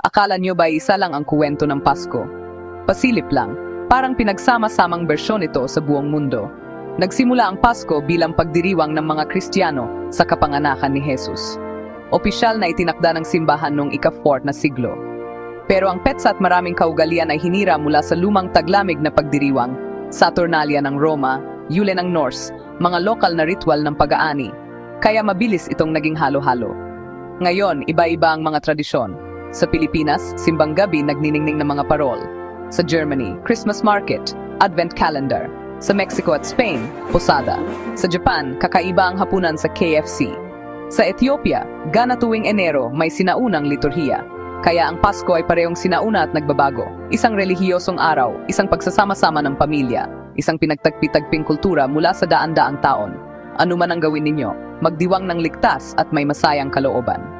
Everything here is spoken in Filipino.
Akala nyo ba isa lang ang kuwento ng Pasko? Pasilip lang, parang pinagsama-samang bersyon ito sa buong mundo. Nagsimula ang Pasko bilang pagdiriwang ng mga Kristiyano sa kapanganakan ni Jesus. Opisyal na itinakda ng simbahan noong ika-4 na siglo. Pero ang petsa at maraming kaugalian ay hinira mula sa lumang taglamig na pagdiriwang, Saturnalia ng Roma, Yule ng Norse, mga lokal na ritual ng pag-aani. Kaya mabilis itong naging halo-halo. Ngayon, iba-iba ang mga tradisyon. Sa Pilipinas, simbang gabi nagniningning ng mga parol. Sa Germany, Christmas market, Advent calendar. Sa Mexico at Spain, posada. Sa Japan, kakaiba ang hapunan sa KFC. Sa Ethiopia, gana tuwing Enero may sinaunang liturhiya. Kaya ang Pasko ay parehong sinauna at nagbabago. Isang relihiyosong araw, isang pagsasama-sama ng pamilya, isang pinagtagpi-tagping kultura mula sa daan-daang taon. Ano man ang gawin ninyo, magdiwang ng ligtas at may masayang kalooban.